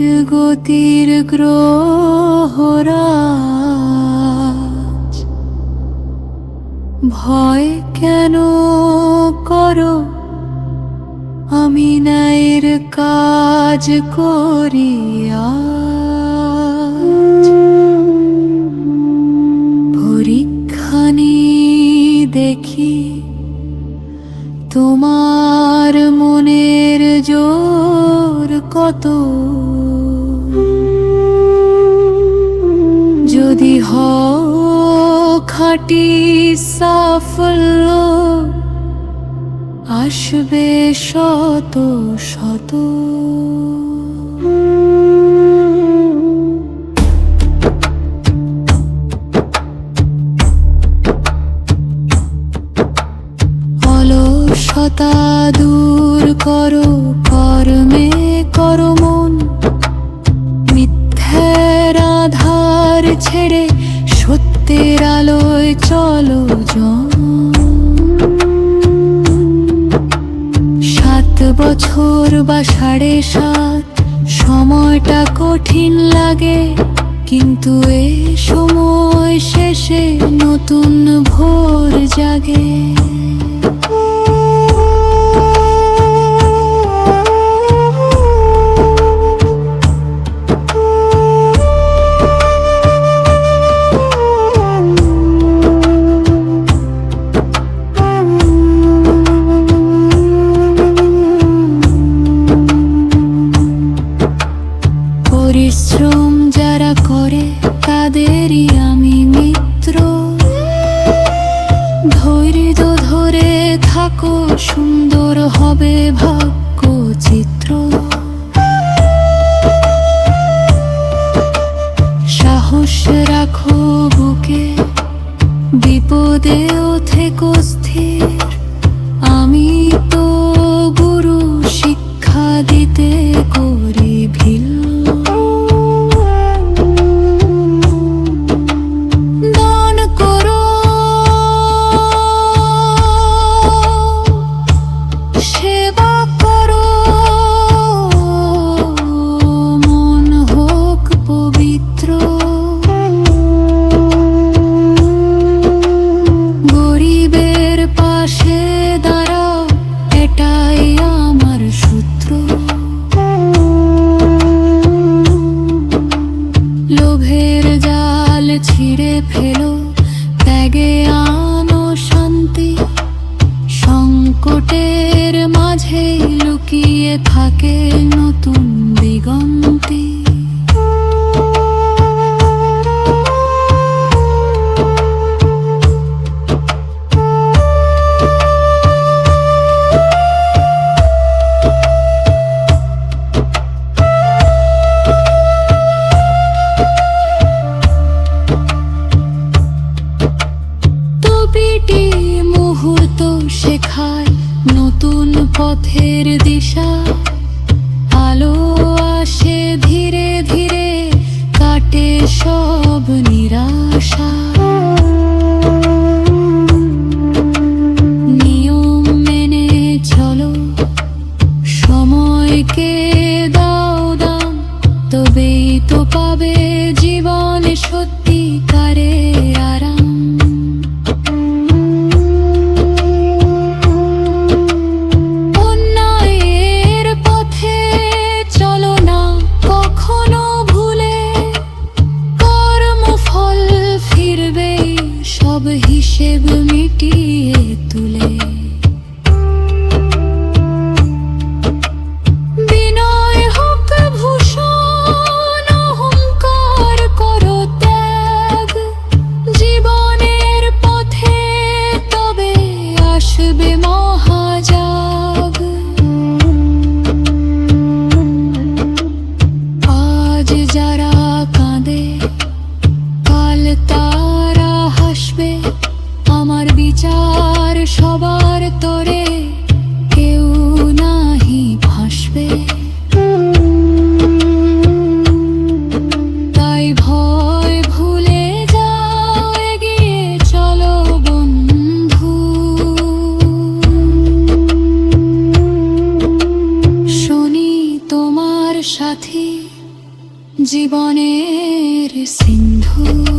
গতির গ্রহরাজ ভয় কেন করো? আমি ন্যায়ের কাজ করিয়া যদি হ খাটি সাফল্য আসবে শত শত। অলসতা দূর করো কর্মে করো আধার ছেড়ে সত্যের আলোয় চলো সাত বছর বা সাড়ে সাত, সময়টা কঠিন লাগে, কিন্তু এ সময় শেষে নতুন ভোর লুকিয়ে থাকে নতুন দিগন্তি। যারা কাঁদে কাল তারা হাসবে। আমার বিচার সবার তোর। জীবনের সিন্ধু